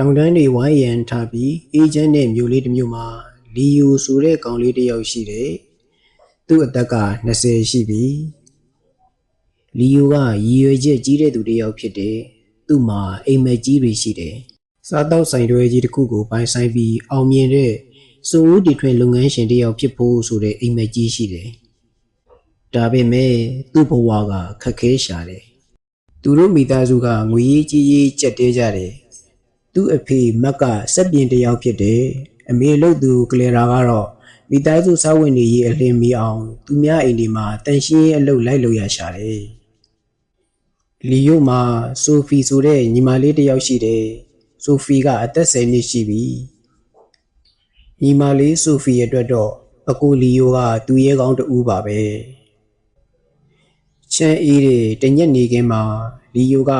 တောင်တန်းတွေဝိုင်းရန်ထားပြီးအေဂျင့်နဲ့မြို့လေးတစ်မြို့မှာလီယိုဆိုတဲ့ကောင်လေးတစ်ယောက်ရှိတယ်သူ့အသက်က20ရှိပြီလီယိုကရည်ရွယ်ချက်ကြီးတဲ့သူတစ်ယောက်ဖြစ်တယ်သူ့မှာအိမ်မက်ကြီးတွေရှိတယ်စားတောက်ဆိုင်တွေကြီးတစ်ခုကိုပိုင်ဆိုင်ပြီးအောင်မြင်တဲ့စိုးဦးတီထွင်လုပ်ငန်းရှင်တစ်ယောက်ဖြစ်ဖို့ဆိုတဲ့အိမ်မက်ကြီးရှိတယ်ဒါပေမဲ့သူ့ဘဝကခက်ခဲရှာတယ်သူတို့မိသားစုကငွေရေးကြီးကြီးကြက်တဲကြတယ် သူ့အဖေမက်ကစက်ပြင်တစ်ယောက်ဖြစ်တယ်အမေလို့သူကလေရာကတော့မိသားစုစာဝင်နေရေးအလင်းမီအောင် သူများအိမ်ဒီမှာတန်ရှင်းရေးအလုပ်လိုက်လို့ရရှာတယ်လီယိုမှာဆိုဖီဆိုတဲ့ညီမလေးတစ်ယောက်ရှိတယ်ဆိုဖီကအသက်10နှစ်ရှိပြီညီမလေးဆိုဖီရဲ့အတွက်တော့အကိုလီယိုကသူ့ရဲ့ကောင်းတူပါပဲချမ်းအေးတွေတညက်နေခင်းမှာလီယိုက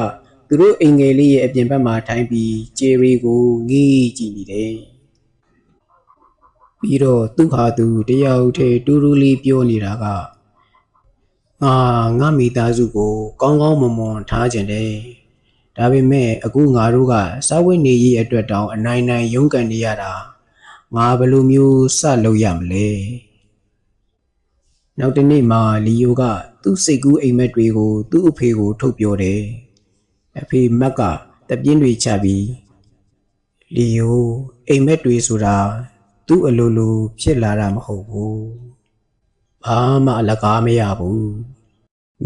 သူတို့အိမ်ငယ်လေးရဲ့အပြင်ဘက်မှာထိုင်ပြီးဂျယ်ရီကိုငေးကြည့်နေတယ်။ပြီးတော့သူ့ဟာသူတယောက်တည်းတူတူလေးပြောနေတာကငါငါမိသားစုကို ကောင်းကောင်းမွန်မွန်ထားခြင်းတယ်။ဒါပေမဲ့အခုငါတို့ကစားဝတ်နေရေးအတွက်တောင်အနိုင်နိုင်ရုန်းကန်နေရတာငါဘယ်လိုမျိုးစလုပ်ရမလဲ။နောက်တစ်နေ့မှာလီယိုကသူ့စိတ်ကူးအိမ်မက်တွေကို သူ့အဖေကို ထုတ်ပြောတယ်။ အဖေမက်ကတပြင်းတွေချပြီးလီယိုအိမ်မက်တွေဆိုတာသူ့အလိုလိုဖြစ်လာတာမဟုတ်ဘူးဘာမှအလကားမရဘူး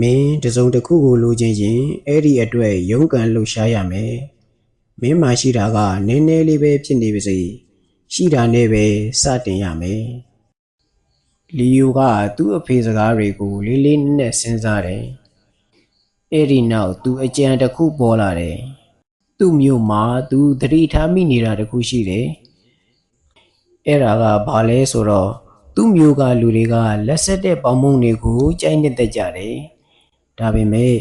မင်းတစုံတစ်ခုကိုလိုချင်ရင်အဲ့ဒီအတွက်ရုန်းကန်လှုပ်ရှားရမယ်မင်းမှရှိတာကနည်းနည်းလေးပဲဖြစ်နေပါစေရှိတာနဲ့ပဲစတင်ရမယ်လီယိုကသူ့အဖေစကားတွေကိုလေးလေးနက်နက်စဉ်းစားတယ် အဲ့ဒီနောက်သူအကြံတစ်ခုပေါ်လာတယ်။သူ့မျိုးမှာသူသတိထားမိနေတာတစ်ခုရှိတယ်။အဲ့ဒါကဘာလဲဆိုတော့သူ့မျိုးကလူတွေကလက်ဆက်တဲ့ပေါင်မုံတွေကိုကြိုက်နေတတ်ကြတယ်။ဒါပေမဲ့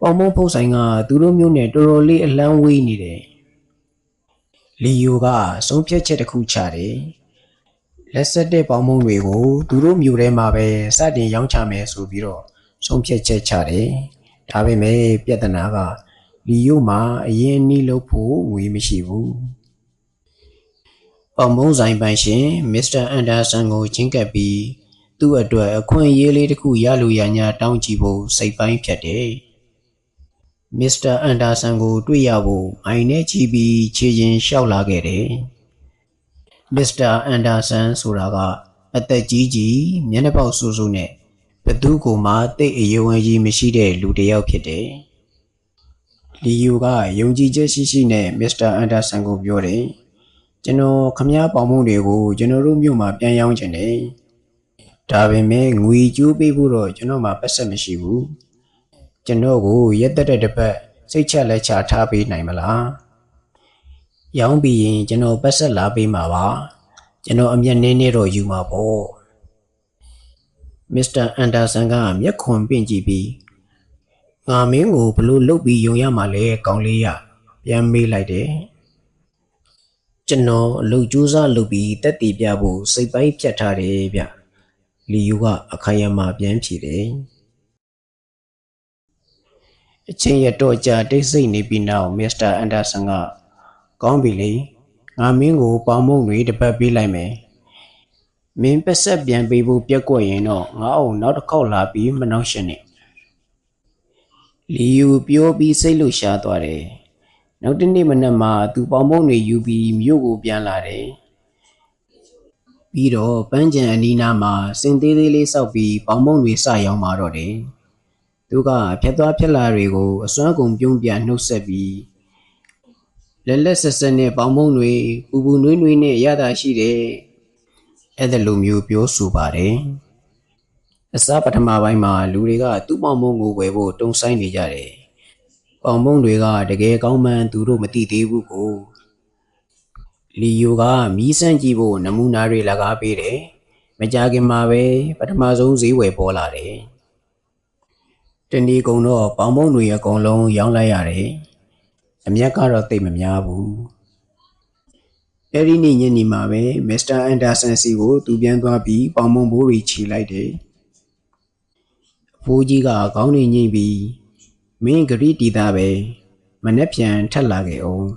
ပေါင်မုံဖုတ်ဆိုင်ကသူတို့မျိုးနဲ့တော်တော်လေးအလန်းဝေးနေတယ်။လီယိုကဆုံးဖြတ်ချက်တစ်ခုချတယ်။လက်ဆက်တဲ့ပေါင်မုံတွေကိုသူတို့မျိုးထဲမှာပဲစတင်ရောင်းချမယ်ဆိုပြီးတော့ဆုံးဖြတ်ချက်ချတယ်။ ဒါပေမဲ့ပြဿနာကလီယိုမှာအရင်နီးလို့ဖို့ငွေမရှိဘူး။အောင်မုံဆိုင်ပိုင်ရှင်မစ္စတာအန်ဒါဆန်ကိုချင်းကပ်ပြီးသူ့အတွက်အခွင့်အရေးလေးတစ်ခုရလိုရညာတောင်းကြည့်ဖို့စိတ်ပိုင်းဖြတ်တယ်။မစ္စတာအန်ဒါဆန်ကို တွေ့ရဖို့အိုင်နဲ့ချီပြီးခြေချင်းလျှောက်လာခဲ့တယ်။မစ္စတာအန်ဒါဆန်ဆိုတာကအသက်ကြီးကြီးမျက်နှာပေါက်ဆူဆူနဲ့ ဘသူကိုမှတိတ်အယုံအကြီးမရှိတဲ့လူတစ်ယောက်ဖြစ်တယ်။လီယိုကယုံကြည်ချက်ရှိရှိနဲ့မစ္စတာအန်ဒါဆန်ကိုပြောတယ်။ကျွန်တော်ခမည်းပေါင်မုံတွေကိုကျွန်တော်တို့မြို့မှာပြန်ရောင်းချင်တယ်။ဒါပေမဲ့ငွေကျိုးပေးဖို့တော့ကျွန်တော်မှာပတ်ဆက်မရှိဘူး။ကျွန်တော်ကိုရက်တက်တဲ့တစ်ပတ်စိတ်ချလက်ချထားပေးနိုင်မလား။ရောင်းပြီးရင်ကျွန်တော်ပတ်ဆက်လာပေးမှာပါ။ကျွန်တော်အမျက်နည်းနည်းတော့ယူမှာပေါ့။ မစ္စတာအန်ဒါဆန်ကမျက်ခွန်ပင့်ကြည့်ပြီးငါမင်းကိုဘလို့လုတ်ပြီးယုံရမှာလဲကောင်းလေးရပြန်မေးလိုက်တယ်ကျွန်တော်အလုပ်ကြိုးစားလုပ်ပြီးတက်တည်ပြဖို့စိတ်ပိုင်းဖြတ်ထားတယ်ဗျလီယူကအခိုင်အမာပြန်ဖြေတယ်အချင်းရတော့ကြာတိတ်ဆိတ်နေပြီးနောက်မစ္စတာအန်ဒါဆန်ကကောင်းပြီလေငါမင်းကိုပေါင်မုံတွေတစ်ပတ်ပေးလိုက်မယ် မင်းပက်ဆက်ပြန်ပေးဖို့ပြက်ကွက်ရင်တော့ငါ့အောင်နောက်တစ်ခေါက်လာပြီးမနှောက်ရှက်နဲ့လီယူပြောပြီးစိတ်လှရှားသွားတယ်နောက်တစ်နေ့မနက်မှာသူပေါင်မုံတွေယူပြီးမြို့ကိုပြန်လာတယ်ပြီးတော့ပန်းချံအနီးနားမှာစင်သေးသေးလေးစောက်ပြီးပေါင်မုံတွေစရောင်းมาတော့တယ်သူကဖြတ်သွားဖြတ်လာတွေကိုအစွမ်းကုန်ပြုံးပြနှုတ်ဆက်ပြီးလက်လက်ဆက်ဆက်နဲ့ပေါင်မုံတွေပူပူနွေးနွေးနဲ့ရတာရှိတယ် အဲ့ဒါလိုမျိုးပြောဆိုပါတယ်အစားပထမပိုင်းမှာလူတွေကသူ့ပေါင်မုံကိုဝယ်ဖို့တုံးဆိုင်နေကြတယ်ပေါင်မုံတွေကတကယ်ကောင်းမှန်းသူတို့မသိသေးဘူးကိုလီယိုကမီးစမ်းကြည့်ဖို့နမူနာတွေလကားပေးတယ်မကြခင်မှာပဲပထမဆုံးဈေးဝယ်ပေါ်လာတယ်တဏီကုံတော့ပေါင်မုံတွေအကုန်လုံးရောင်းလိုက်ရတယ်အမျက်ကတော့တိတ်မများဘူး အဲ့ဒီနေ့ညနေမှာပဲမစ္စတာအန်ဒါဆန်စီကိုသူပြန်သွားပြီးပေါင်မုံဘိုးတွေခြေလိုက်တယ်။အဖိုးကြီးကခေါင်းနေငိမ့်ပြီးမင်းဂရိတီတာပဲမနှက်ပြန်ထက်လာခဲ့အောင်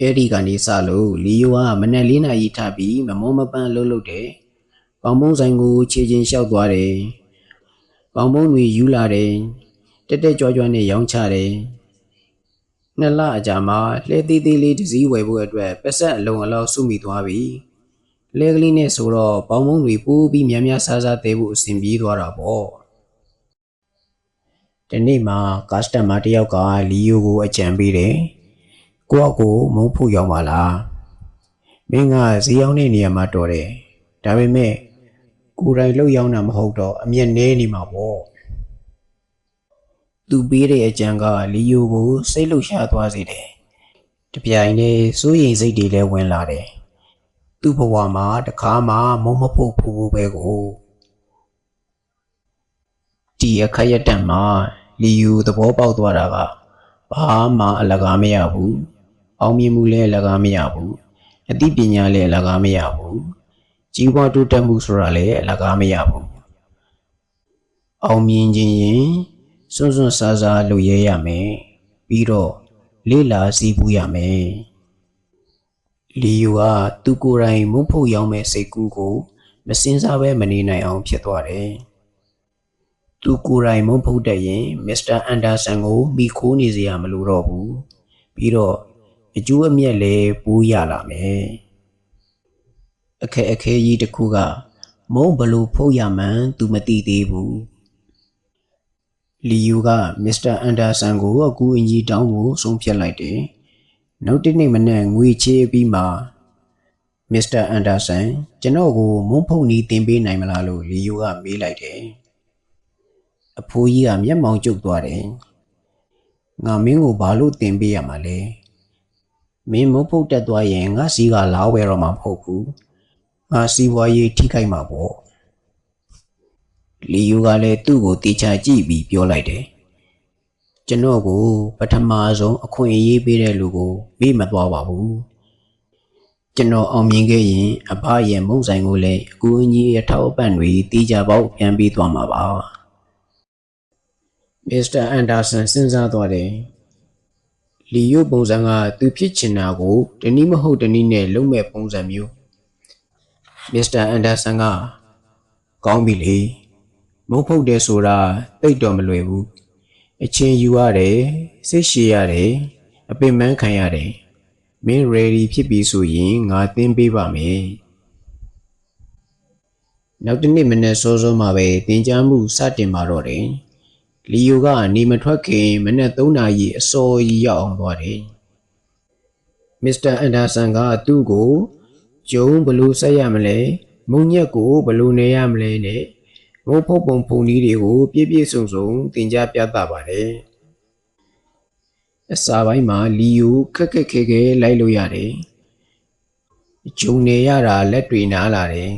အဲ့ဒီကနေစလို့လီယိုကမနက်၄နာရီထပြီးမမောမပန်းလှုပ်လှုပ်တယ်။ပေါင်မုံဆိုင်ကိုခြေချင်းလျှောက်သွားတယ်။ပေါင်မုံတွေယူလာတယ်။တက်တက်ကြွကြွနဲ့ရောင်းချတယ်။ နှစ်လအကြာမှာလှဲသေးသေးလေးတစ်စည်းဝယ်ဖို့အတွက်ပက်ဆက်အလုံးအလောက်စုမိသွားပြီ။လဲကလေးနဲ့ဆိုတော့ပေါင်မုံတွေပိုးပြီးများများဆားဆားသေးဖို့အဆင်ပြေသွားတာပေါ့။ဒီနေ့မှာကစတမာတစ်ယောက်ကလီယိုကိုအကြံပေးတယ်။ကိုယ့်အကိုမုံဖို့ရောက်ပါလား။မင်းကဈေးရောက်တဲ့နေရာမှာတော်တယ်။ဒါပေမဲ့ကိုယ်တိုင်လှုပ်ရောက်တာမဟုတ်တော့အမျက်နဲနေမှာပေါ့။ သူပေးတဲ့အကြံကလီယိုကိုစိတ်လှုပ်ရှားသွားစေတယ်။တပြိုင်တည်းစိုးရိမ်စိတ်တွေလည်းဝင်လာတယ်။သူ့ဘဝမှာတခါမှမုံမဖို့ဖူးဘူးပဲကို။ဒီအခက်ရတံမှာလီယိုသဘောပေါက်သွားတာကဘာမှအလကားမရဘူး။အောင်မြင်မှုလည်းအလကားမရဘူး။အသိပညာလည်းအလကားမရဘူး။ကြီးပွားတိုးတက်မှုဆိုတာလည်းအလကားမရဘူး။အောင်မြင်ခြင်းရင် စွန့်စွန့်စားစားလုပ်ရဲရမယ်။ပြီးတော့လေးလာစည်းပူးရမယ်။လီယိုကသူကိုယ်တိုင်မုန်းဖို့ရောက်မဲ့စိတ်ကူးကို မစင်စားပဲမနေနိုင်အောင်ဖြစ်သွားတယ်။သူကိုယ်တိုင်မုန်းဖို့တဲ့ရင်မစ္စတာအန်ဒါဆန်ကိုမိခိုးနေစရာမလိုတော့ဘူး။ပြီးတော့အကျိုးအမြတ်လည်းပိုးရလာမယ်။အခက်အခဲကြီးတစ်ခုကမုန်းဘလို့ဖုတ်ရမှန်းသူမသိသေးဘူး။ လီယိုကမစ္စတာအန်ဒါဆန်ကိုအကူအညီတောင်းဖို့ဆုံးဖြတ်လိုက်တယ်။နောက်တစ်နေ့မနေ့ငွေချေးပြီးမှမစ္စတာအန်ဒါဆန်ကျွန်တော်ကိုမုန်းဖုတ်နီးတင်ပေးနိုင်မလားလို့လီယိုကမေးလိုက်တယ်။အဖိုးကြီးကမျက်မှောင်ကျုပ်သွားတယ်။ငါမင်းကိုဘာလို့တင်ပေးရမှာလဲ။မင်းမုန်းဖုတ်တက်သွားရင်ငါစီကလာဝဲတော့မှာမဟုတ်ဘူး။ငါစီးပွားရေးထိခိုက်မှာပေါ့။ လီယိုကလည်းသူ့ကိုတေချာကြည့်ပြီးပြောလိုက်တယ်။ကျွန်တော်ကိုပထမဆုံးအခွင့်အရေးပေးတဲ့လူကိုမေ့မသွားပါဘူး။ကျွန်တော်အောင်မြင်ခဲ့ရင်အဖရဲ့မုံဆိုင်ကိုလည်းအကူအညီအထောက်အပံ့တွေတီးကြပေါက်ပြန်ပေးသွားမှာပါ။မစ္စတာအန်ဒါဆန်စဉ်းစားသွားတယ်။လီယိုပုံစံကသူဖြစ်ချင်တာကိုတနည်းမဟုတ်တနည်းနဲ့လုံးမဲ့ပုံစံမျိုးမစ္စတာအန်ဒါဆန်ကကောင်းပြီလေ မုံဖုတ်တယ်ဆိုတာတိတ်တော့မလွယ်ဘူးအချင်းယူရတယ်စိတ်ရှည်ရတယ်အပင်ပန်းခံရတယ်မင်း ready ဖြစ်ပြီဆိုရင်ငါသင်ပေးပါမယ်နောက်တစ်နေ့မနေ့စောစောမှာပဲတင် जा မှုစတင်มาတော့တယ်လီယိုကနေမထွက်ခင်မနေ့3နာရီအစောကြီးရောက်အောင်သွားတယ်မစ္စတာအန်ဒါဆန်ကသူ့ကိုကျုံဘလို့ဆက်ရမလဲမုံညက်ကိုဘလို့နေရမလဲနဲ့ ငိုးဖုတ်ပုံပုံနည်းတွေကိုပြည့်ပြည့်စုံစုံသင်ကြားပြသပါတယ်အစာပိုင်းမှာလီယိုခက်ခက်ခဲခဲလိုက်လို့ရတယ်ဂျုံနေရတာလက်တွေနားလာတယ်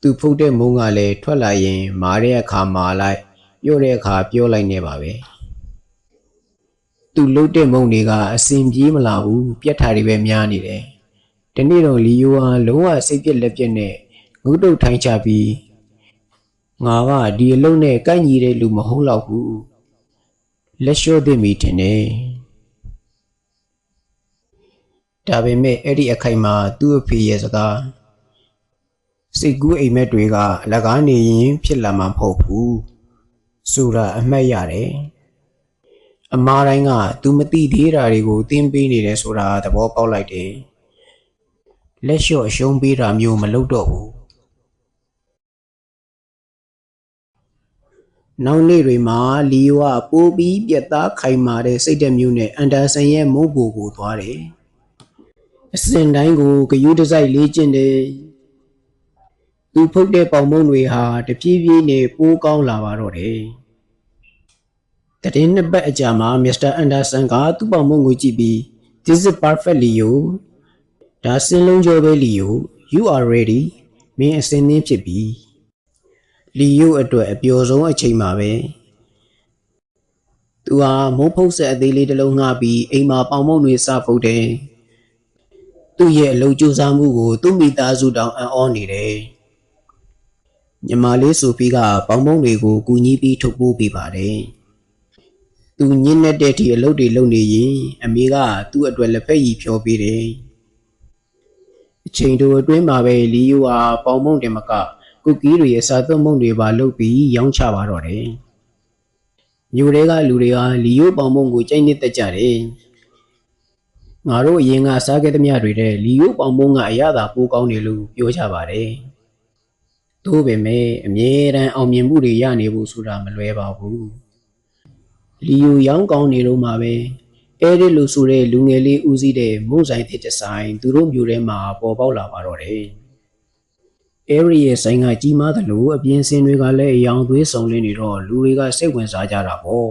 သူဖုတ်တဲ့မုံကလည်းထွက်လာရင် မာတဲ့အခါမာလိုက်ပြော့တဲ့အခါပြောလိုက်နေပါပဲသူလှုပ်တဲ့မုံတွေကအစင်ပြေးမလာဘူးပြက်ထာတွေပဲများနေတယ်ဒီနေ့တော့လီယိုဟာလုံးဝစိတ်ပြက်လက်ပြက်နဲ့ငုတ်တုတ်ထိုင်းချပြီး ငါကဒီအလုံးနဲ့ကိုက်ညီတဲ့လူမဟုတ်တော့ဘူးလက်လျှော့သိမိတင်တယ်ဒါပေမဲ့အဲ့ဒီအခိုက်မှာသူ့အဖေရဲ့စကားစိတ်ကူးအိမ်မက်တွေကအလကားနေရင်ဖြစ်လာမှာမဟုတ်ဘူးဆိုတာအမှတ်ရတယ်အမားတိုင်းက तू မသိသေးတာတွေကိုသင်ပေးနေတယ် ဆိုတာသဘောပေါက်လိုက်တယ်လက်လျှော့အရှုံးပေးတာမျိုးမလုပ်တော့ဘူး နောက်နေ့တွေမှာလီယိုကပိုးပြီးပြက်သားခိုင်မာတဲ့စိတ်ဓာတ်မျိုးနဲ့အန်ဒါဆန်ရဲ့မုတ်ဘူကိုသွားတယ်အစင်တိုင်းကိုဂယုတစိုက်လေးကျင့်တယ်သူဖုတ်တဲ့ပေါင်မုံတွေဟာတပြေးပြေးနဲ့ပိုးကောင်းလာပါတော့တယ်တရင်နှစ်ပတ်အကြာမှာမစ္စတာအန်ဒါဆန်ကသူ့ပေါင်မုံကိုကြည့်ပြီး this is perfect leo ဒါစင်လုံးကျော်ပဲလီယို you are ready မင်းအစင်းသင်းဖြစ်ပြီ လီယိုအတွက်အပျော်ဆုံးအချိန်မှာပဲသူဟာမုံဖုတ်ဆက်အသေးလေးတစ်လုံးငှပြီးအိမ်မှာပေါင်မုံတွေစဖုတ်တယ်သူ့ရဲ့အလုပ်ကြိုးစားမှုကို သူ့မိသားစုတောင်အံ့ဩနေတယ်ညီမလေးဆိုဖီကပေါင်မုံတွေကိုကူညီပြီးထုတ်ပိုးပေးပါတယ်သူညင်းတဲ့အထိအလုပ်တွေလုပ်နေရင် အမေကသူ့အတွက်လက်ဖက်ရည်ဖြောပေးတယ်အချိန်တိုအတွင်းမှာပဲလီယိုဟာပေါင်မုံတင်မက ကုကီးတွေရဲ့စာသွတ်မုံတွေပါလုပ်ပြီးရောင်းချပါတော့တယ်မြို့တွေကလူတွေဟာလီယိုပေါင်မုံကိုကြိုက်နှစ်သက်ကြတယ်ငါတို့အရင်ကစားခဲ့သမျှတွေတဲ့လီယိုပေါင်မုံကအရသာပိုးကောင်းတယ်လို့ပြောကြပါတယ်။သို့ပေမဲ့အမြဲတမ်းအောင်မြင်မှုတွေရနေဖို့ဆိုတာမလွယ်ပါဘူး။လီယိုရောင်းကောင်းနေတော့မှပဲအဲ့ဒီလူဆိုတဲ့လူငယ်လေးဦးစီးတဲ့မုံဆိုင်တစ်တစ်ဆိုင်သူတို့မျိုးထဲမှာပေါ်ပေါက်လာပါတော့တယ်။ အဲ့ဒီရဲ့ဆိုင်ကကြီးမားသလိုအပြင်စင်တွေကလည်းအယောင်သွေးဆောင်လင်းနေတော့လူတွေကစိတ်ဝင်စားကြတာပေါ့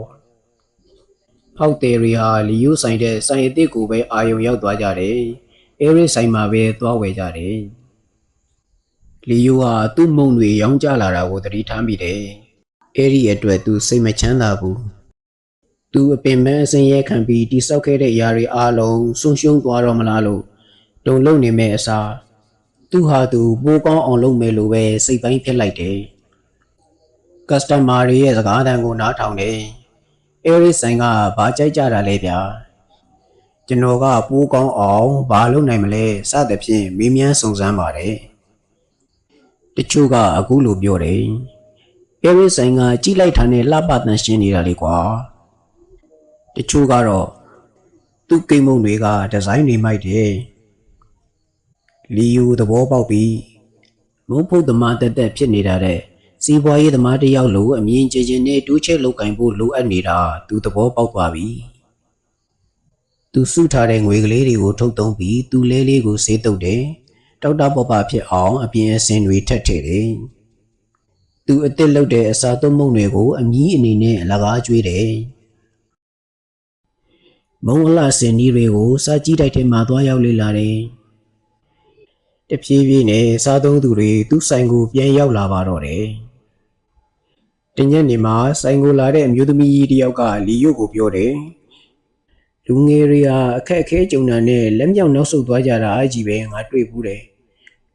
။ဖောက်တယ်တွေဟာလီယိုဆိုင်တဲ့ဆိုင်အစ်စ်ကိုပဲအာယုံရောက်သွားကြတယ်။အဲရီဆိုင်မှာပဲသွားဝယ်ကြတယ်။လီယိုဟာသူ့မုံတွေရောင်းကြလာတာကိုသတိထားမိတယ်။အဲဒီအတွက်သူစိတ်မချမ်းသာဘူး။သူအပင်ပန်းအစင်းရဲခံပြီးတိဆောက်ခဲ့တဲ့အရာတွေအားလုံးဆုံးရှုံးသွားတော့မလားလို့တုန်လုံနေမဲ့အစား သူဟာသူပိုးကောင်းအောင်လုပ်မယ်လို့ပဲစိတ်ပိုင်းဖြစ်လိုက်တယ်။ကစတမာတွေရဲ့စကားသံကိုနားထောင်တယ်။အဲရစ်ဆိုင်ကဘာကြိုက်ကြတာလဲဗျာကျွန်တော်ကပိုးကောင်းအောင်ဘာလုပ်နိုင်မလဲစသဖြင့်မေးမြန်းစုံစမ်းပါတယ်တချို့ကအခုလိုပြောတယ်အဲရစ်ဆိုင်ကကြိလိုက်တာနဲ့လှပတန်ရှင်းနေတာလေကွာတချို့ကတော့သူ့ကိမုံတွေကဒီဇိုင်းတွေမိုက်တယ် လီယူသဘောပေါက်ပြီးမုံဖုတ်သမားတက်တက်ဖြစ်နေတာတဲ့စီးပွားရေးသမားတစ်ယောက်လိုအမြင်ကျကျနဲ့တိုးချဲ့လုပ်ကင်ဖို့လိုအပ်နေတာသူသဘောပေါက်သွားပြီသူစုထားတဲ့ငွေကလေးတွေကိုထုတ်သုံးပြီးသူလဲလေးကိုဆေးတုပ်တယ်တောက်တာပပဖြစ်အောင်အပြင်အစင်တွေထက်ထည့်တယ်သူအစ်စ်လုပ်တဲ့အစာသုံးမုံတွေကိုအမြီးအနေနဲ့အလကားကျွေးတယ်မုံအလှစင်ကြီးတွေကိုစာကြည့်တိုက်ထဲမှာသွားရောက်လေ့လာတယ် တဖြည်းဖြည်းနဲ့စားသုံးသူတွေသူ့ဆိုင်ကိုပြန်ရောက်လာပါတော့တယ်တညက်နေမှာဆိုင်ကိုလာတဲ့အမျိုးသမီးကြီးတယောက်ကလီယိုကိုပြောတယ်လူငယ်တွေဟာအခက်အခဲကြုံတာနဲ့လက်မြောက်နောက်ဆုတ်သွားကြတာအကြီးပဲငါတွေ့ဘူးတယ်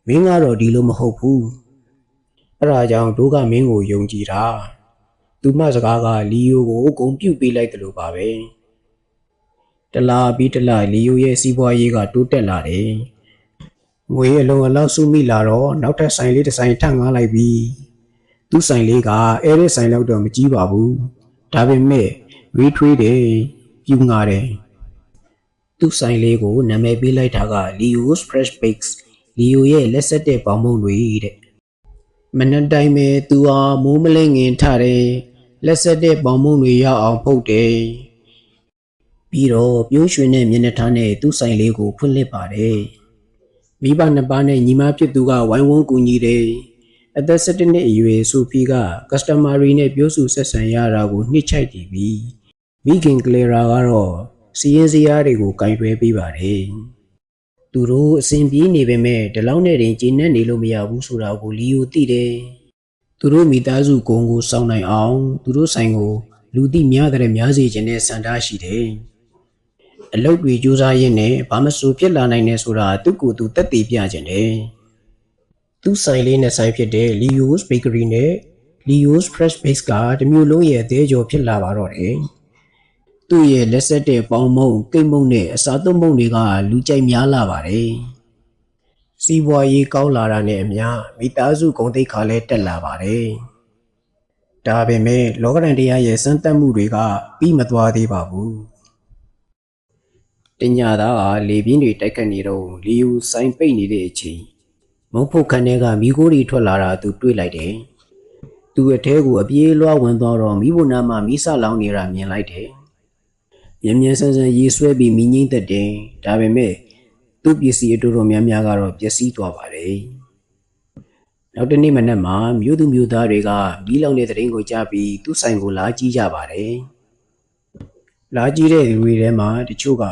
မင်းကတော့ဒီလိုမဟုတ်ဘူးအဲ့ဒါကြောင့်တို့ကမင်းကိုယုံကြည်တာသူမစကားကလီယိုကိုဂုံပြုတ်ပေးလိုက်တယ်လို့ပါပဲတလားပြီးတလားလီယိုရဲ့စီးပွားရေးကတိုးတက်လာတယ် ငွေအလုံးအလောက်စုမိလာတော့နောက်ထပ်ဆိုင်လေးတစ်ဆိုင်ထပ်ငားလိုက်ပြီးသူ့ဆိုင်လေးကအဲရဲဆိုင်လောက်တော့မကြီးပါဘူးဒါပေမဲ့ရီထွေးတယ်ပြူငါတယ်သူ့ဆိုင်လေးကိုနာမည်ပေးလိုက်တာက Leo's Fresh Bakes Leo ရဲ့လက်ဆက်တဲ့ပေါင်မုံတွေတဲ့မနက်တိုင်းပဲသူဟာမိုးမလင်းငင်ထတယ်လက်ဆက်တဲ့ပေါင်မုံတွေရအောင်ဖုတ်တယ်ပြီးတော့ပြိုးရွှင်တဲ့မျက်နှာထားနဲ့သူ့ဆိုင်လေးကိုဖွင့်လှစ်ပါတယ် မိဘနှစ်ပါးနဲ့ညီမဖြစ်သူကဝိုင်းဝန်းကူညီတယ်အသက်17နှစ်အရွယ်ဆိုဖီကကစတမာရီနဲ့ပြောဆိုဆက်ဆံရတာကိုနှိမ့်ချိုက်တည်ပြီးမိခင်ကလေရာကတော့စီရင်စရာတွေကိုကင်တွဲပေးပါတယ်။သူတို့အစဉ်ပြေးနေပေမဲ့ဒီလောက်နဲ့တင်ကျဉ်နဲ့နေလို့မရဘူးဆိုတာကိုလီယိုသိတယ်။သူတို့မိသားစုကုံကိုစောင့်နိုင်အောင် သူတို့ဆိုင်ကိုလူသိများတဲ့များစေခြင်းနဲ့စံထားရှိတယ်။ အလုတ်တွေကြိုးစားရင်းနဲ့ဘာမဆိုဖြစ်လာနိုင်နေဆိုတာသူ့ကိုယ်သူတက်တည်ပြခြင်းတယ်။သူ့ဆိုင်လေးနဲ့ဆိုင်ဖြစ်တဲ့ Leo's Bakery နဲ့ Leo's Fresh Bakes ကတမျိုးလုံးရဲ့အသေးကြော်ဖြစ်လာပါတော့တယ်။သူ့ရဲ့လက်ဆက်တဲ့ပေါင်းမုံကိတ်မုံနဲ့အစာသွတ်မုံတွေကလူကြိုက်များလာပါတယ်။စီးပွားရေးကောင်းလာတာနဲ့အမျှမိသားစုဂုဏ်သိက္ခာလည်းတက်လာပါတယ်။ဒါပေမဲ့လောကရန်တရားရဲ့စမ်းသပ်မှုတွေကပြီးမသွားသေးပါဘူး။ တညသားကလေပြင်းတွေတိုက်ခတ်နေတော့လီယူဆိုင်ပိတ်နေတဲ့အချိန်မုံဖုတ်ခန်းထဲကမိခိုးတွေထွက်လာတာသူတွေ့လိုက်တယ်။သူအထဲကိုအပြေးလွှားဝင်သွားတော့မိဖို့နားမှာမိဆလောင်းနေတာမြင်လိုက်တယ်။မြင်မြင်ဆန်းဆန်းရေဆွဲပြီးမိငိမ့်သက်တယ်။ဒါပေမဲ့သူ့ပစ္စည်းအတူတော်များများကတော့ပျက်စီးသွားပါတယ်။နောက်တနေ့မနက်မှာမြို့သူမြို့သားတွေကမီးလောင်တဲ့တရင်ကိုကြားပြီးသူ့ဆိုင်ကိုလာကြည့်ကြပါတယ်။လာကြည့်တဲ့လူတွေထဲမှာတချို့က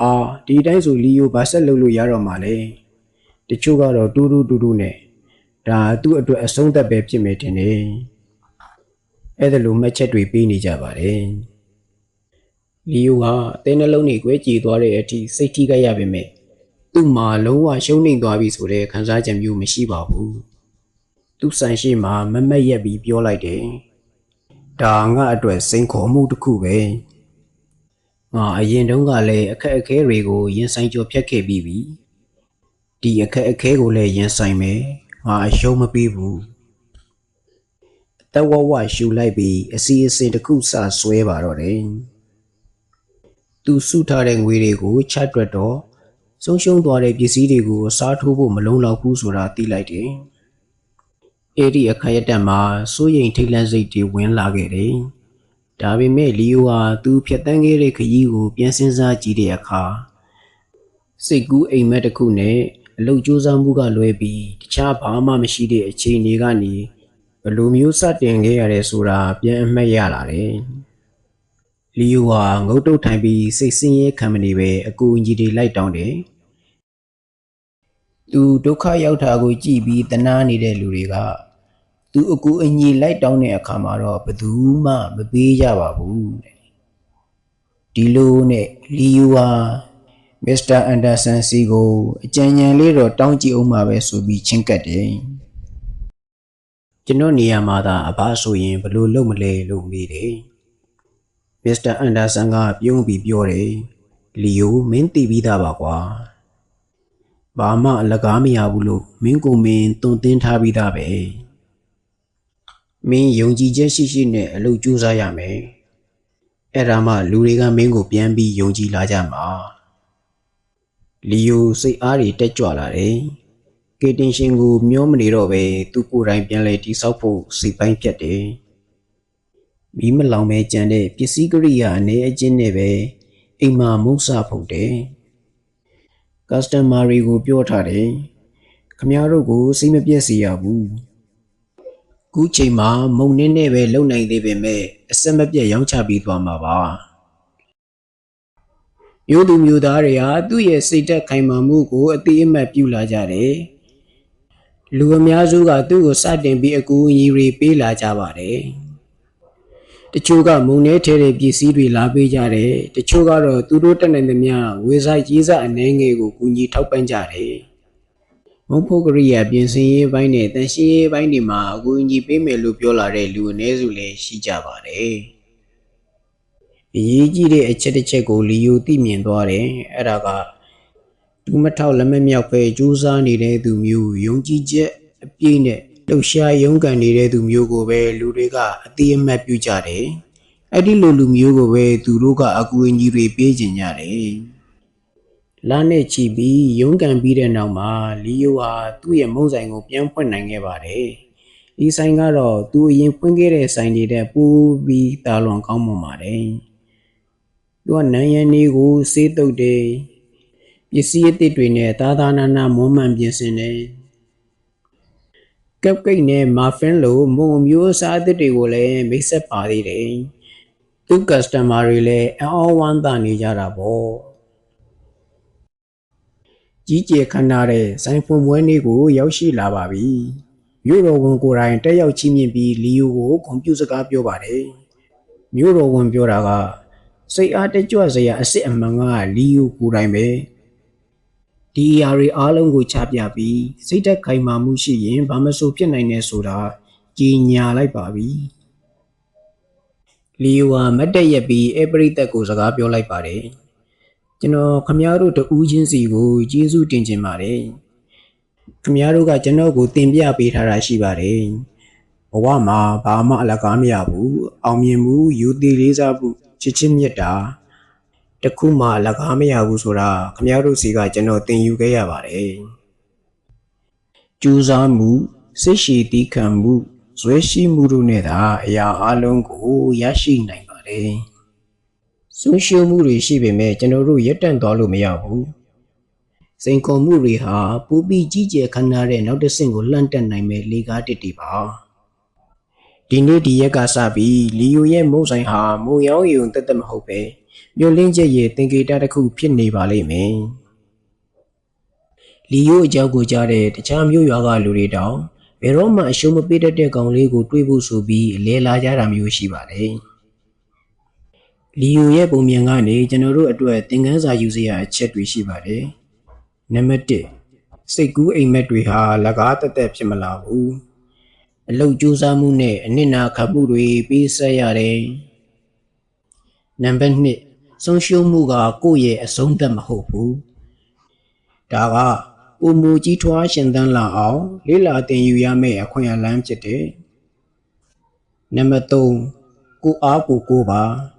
ဟာဒီတိုင်းဆိုလီယိုဘာဆက်လုပ်လို့ရတော့မှာလဲ။တချို့ကတော့တူးတူးတူးတူးနဲ့ဒါသူ့အတွက်အဆုံးသက်ပဲဖြစ်မယ်တင်တယ်အဲ့ဒါလိုမှတ်ချက်တွေပေးနေကြပါတယ်လီယိုဟာအသေးနှလုံးတွေကွဲကြည်သွားတဲ့အထိစိတ်ထိခိုက်ရပေမဲ့သူ့မှာလုံးဝရှုံးနိမ့်သွားပြီဆိုတဲ့ခံစားချက်မျိုးမရှိပါဘူးသူ့ဆိုင်ရှိမှာမမက်ရက်ပြီးပြောလိုက်တယ်ဒါငါအတွက်စိန်ခေါ်မှုတစ်ခုပဲ ငါအရင်တုန်းကလည်းအခက်အခဲတွေကိုရင်ဆိုင်ကျော်ဖြတ်ခဲ့ပြီးပြီဒီအခက်အခဲကိုလည်းရင်ဆိုင်မယ်ငါအရှုံးမပေးဘူးအသက်ဝဝရှူလိုက်ပြီးအစီအစဉ်တစ်ခုစဆွဲပါတော့တယ်သူစုထားတဲ့ငွေတွေကိုချတ်တွက်တော့ဆုံးရှုံးသွားတဲ့ပစ္စည်းတွေကိုအစားထိုးဖို့မလုံလောက်ဘူးဆိုတာသိလိုက်တယ်အဲ့ဒီအခါရတက်မှာစိုးရိမ်ထိတ်လန့်စိတ်တွေဝင်လာခဲ့တယ်။ ဒါပေမဲ့လီယိုဟာသူဖြတ်တန်းခဲ့တဲ့ခရီးကို ပြန်စဉ်းစားကြည့်တဲ့အခါစိတ်ကူးအိမ်မက်တစ်ခုနဲ့အလုတ်ကြိုးစားမှုကလွဲပြီးတခြားဘာမှမရှိတဲ့အခြေအနေကနေဘယ်လိုမျိုးစတင်ခဲ့ရတဲ့ဆိုတာပြန်အမှတ်ရလာတယ်။လီယိုဟာငုတ်တုတ်ထိုင်ပြီးစိတ်ဆင်းရဲခံမနေပဲအကူအညီတွေလိုက်တောင်းတယ်။သူဒုက္ခရောက်တာကိုကြည့်ပြီးတနာနေတဲ့လူတွေက သူအကူအညီလိုက်တောင်းတဲ့အခါမှာတော့ဘယ်သူမှမပေးကြပါဘူးတဲ့ဒီလိုနဲ့လီယူဟာမစ္စတာအန်ဒါဆန်စီကိုအကြံဉာဏ်လေးတော့တောင်းကြည့်အောင်ပါပဲဆိုပြီးချင်းကပ်တယ်ကျွန်တော်နေရာမှာသာအဘဆိုရင်ဘယ်လိုလုပ်မလဲလို့မေးတယ်မစ္စတာအန်ဒါဆန်ကပြုံးပြီးပြောတယ်လီယိုမင်းသိပြီးသားပါကွာဘာမှအလကားမရဘူးလို့မင်းကိုမင်းတုံသင်းထားပြီးသားပဲ မင်းယုံကြည်ချက်ရှိရှိနဲ့အလုပ်ကြိုးစားရမယ်အဲ့ဒါမှလူတွေကမင်းကိုပြန်ပြီးယုံကြည်လာကြမှာလီယိုစိတ်အားတွေတက်ကြွလာတယ်ကေတင်ရှင်ကိုမျောမနေတော့ပဲသူကိုယ်တိုင်ပြန်လဲတိဆောက်ဖို့စိတ်ပိုင်းပြတ်တယ်မီးမလောင်ပဲကြံတဲ့ပစ္စည်းကရိယာအနေအချင်းနဲ့ပဲအိမ်မှာမုတ်ဆဖုတ်တယ်ကစတမာတွေကိုပြောထားတယ်ခမရတို့ကိုစိတ်မပြည့်စေရဘူး ခုချိန်မှာမုံနှင်းနဲ့ပဲလုံနိုင်သေးပေမဲ့အဆက်မပြတ်ရောင်းချပြီးသွားမှာပါမျိုးသူမျိုးသားတွေဟာသူ့ရဲ့စိတ်သက်ခိုင်မာမှုကိုအတိအမှတ်ပြုလာကြတယ်လူအများစုကသူ့ကိုစတင်ပြီးအကူအညီတွေပေးလာကြပါတယ်တချို့ကမုံနေထဲတဲ့ပစ္စည်းတွေလာပေးကြတယ်တချို့ကတော့သူတို့တက်နိုင်သမျှဝေစာရေးစာအနေငယ်ကိုကူညီထောက်ပံ့ကြတယ် မုံဖို့ကရိယာပြင်ဆင်ရေးပိုင်းနဲ့တန်ရှင်းရေးပိုင်းတွေမှာအကူအညီပေးမယ်လို့ပြောလာတဲ့လူအနည်းစုလည်းရှိကြပါတယ်အရေးကြီးတဲ့အချက်တစ်ချက်ကိုလီယိုသိမြင်သွားတယ်အဲ့ဒါကဒူးမထောက်လက်မမြောက်ပဲစူးစမ်းနေတဲ့သူမျိုးယုံကြည်ချက်အပြည့်နဲ့လှုပ်ရှားရုန်းကန်နေတဲ့သူမျိုးကိုပဲလူတွေကအတိအမှတ်ပြုကြတယ်အဲ့ဒီလိုလူမျိုးကိုပဲသူတို့ကအကူအညီတွေပေးကြကြတယ် လာနဲ့ချီပြီးရုန်းကန်ပြီးတဲ့နောက်မှာလီယိုဟာသူ့ရဲ့မုံဆိုင်ကိုပြန်ဖွင့်နိုင်ခဲ့ပါတယ်ဒီဆိုင်ကတော့သူအရင်ဖွင့်ခဲ့တဲ့ဆိုင်တွေတဲ့ပိုးပြီးတာလွန်ကောင်းမွန်ပါတယ်သူကနန်းရန်လေးကိုစေးတုတ်တယ်ပစ္စည်းအသစ်တွေနဲ့သာသာနာနာမွမ်းမံပြင်ဆင်တယ်ကပ်ကိတ်နဲ့မာဖင်လိုမုံမျိုးအစားအသစ်တွေကိုလည်းမိတ်ဆက်ပါသေးတယ်သူကစတမာတွေလည်းအအောင်ဝမ်းသာနေကြတာပေါ့ ကြီးကျယ်ခမ်းနားတဲ့ဆိုင်ဖွင့်ပွဲနေ့ကို ရောက်ရှိလာပါပြီမြို့တော်ဝန်ကိုယ်တိုင်တက်ရောက်ချီးမြှင့်ပြီးလီယိုကိုကွန်ပျူတာစကားပြောပါတယ်မြို့တော်ဝန်ပြောတာကစိတ်အားတကြွစရာအစ်စ်အမှန်ကလီယိုကိုယ်တိုင်ပဲဒီအရာတွေအားလုံးကိုချပြပြီးစိတ်သက်ခိုင်မာမှုရှိရင်ဘာမဆိုဖြစ်နိုင်နေဆိုတာကြီးညာလိုက်ပါပြီလီယိုဟာမတ်တက်ရက်ပြီးအပရိသတ်ကိုစကားပြောလိုက်ပါတယ် ကျွန်တော်ခမရတို့တူးချင်းစီကိုကျေးဇူးတင်ချင်ပါတယ်ခမရတို့ကကျွန်တော်ကိုတင်ပြပေးထားတာရှိပါတယ်ဘဝမှာဘာမှအလကားမရဘူးအောင်မြင်မှုယူတည်လေးစားမှုချစ်ချင်းမြတ်တာတခုမှအလကားမရဘူးဆိုတာခမရတို့စီကကျွန်တော်သင်ယူခဲ့ရပါတယ်ကြိုးစားမှုစိတ်ရှိတီးခံမှုဇွဲရှိမှုတို့နဲ့သာအရာအလုံးကိုရရှိနိုင်ပါတယ် ဆုံးရှုံးမှုတွေရှိပေမဲ့ကျွန်တော်တို့ရက်တန့်သွားလို့မရဘူးစိန်ခေါ်မှုတွေဟာပူပြီးကြီးကျယ်ခမ်းနားတဲ့နောက်တစ်ဆင့်ကိုလှမ်းတက်နိုင်မဲ့လေကားတစ်တီပါဒီနေ့ဒီရက်ကစပြီးလီယိုရဲ့မုံဆိုင်ဟာမုံရောင်းယုံတက်တက်မဟုတ်ပဲမြို့လင်းချက်ရဲ့သင်္ကေတတစ်ခုဖြစ်နေပါလိမ့်မယ်လီယိုအကြောင်းကိုကြားတဲ့တခြားမြို့ရွာကလူတွေတောင်ဘယ်တော့မှအရှုံးမပေးတတ်တဲ့ကောင်လေးကိုတွေးဖို့ဆိုပြီးလဲလာကြတာမျိုးရှိပါတယ် လီယိုရဲ့ပုံမြင်ကနေကျွန်တော်တို့အတွက်သင်ခန်းစာယူစရာအချက်တွေရှိပါတယ်နံပါတ်1စိတ်ကူးအိမ်မက်တွေဟာလကားတက်တက်ဖြစ်မလာဘူးအလုတ်ကြိုးစားမှုနဲ့အနစ်နာခံမှုတွေပေးဆက်ရတယ်နံပါတ်2ဆုံးရှုံးမှုကကိုယ့်ရဲ့အဆုံးသတ်မဟုတ်ဘူးဒါကပုံမူကြီးထွားရှင်သန်လာအောင်လေးလာတင်ယူရမယ့်အခွင့်အလမ်းဖြစ်တယ်နံပါတ်3ကိုအားကိုကိုပါတ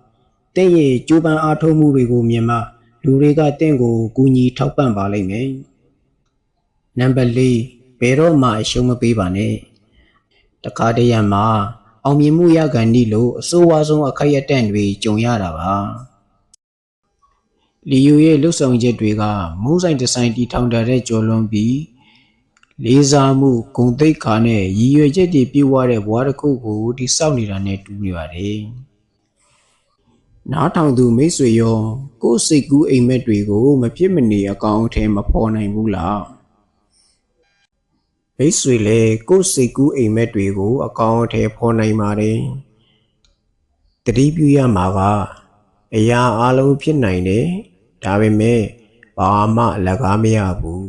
င့်ရဲ့ကြိုးပမ်းအားထုတ်မှုတွေကိုမြင်မှလူတွေကတင့်ကိုကူညီထောက်ပံ့ပါလိမ့်မယ်နံပါတ်4ဘယ်တော့မှအရှုံးမပေးပါနဲ့တခါတရံမှာအောင်မြင်မှုရကန်ဤလို့အဆိုးဝါးဆုံးအခက်ရတန့်တွေကြုံရတာပါလီယိုရဲ့လှုပ်ဆောင်ချက်တွေကမုန်းဆိုင်ဒီဇိုင်းတီထောင်တာတဲ့ကျော်လွန်ပြီးလေးစားမှုဂုဏ်သိက္ခာနဲ့ရည်ရွယ်ချက်တွေပြည့်ဝတဲ့ဘဝတစ်ခုကိုတိစောက်နေတာနဲ့တူနေပါတယ် နားထောင်သူမိတ်ဆွေရောကိုယ်စိတ်ကူးအိမ်မက်တွေကို မဖြစ်မနေအကောင်အထည်မဖော်နိုင်ဘူးလားမိတ်ဆွေလည်းကိုယ်စိတ်ကူးအိမ်မက်တွေကို အကောင်အထည်ဖော်နိုင်ပါတယ်တတိပြုရမှာကအရာအလုံးဖြစ်နိုင်တယ်ဒါပေမဲ့ဘာမှအလကားမရဘူး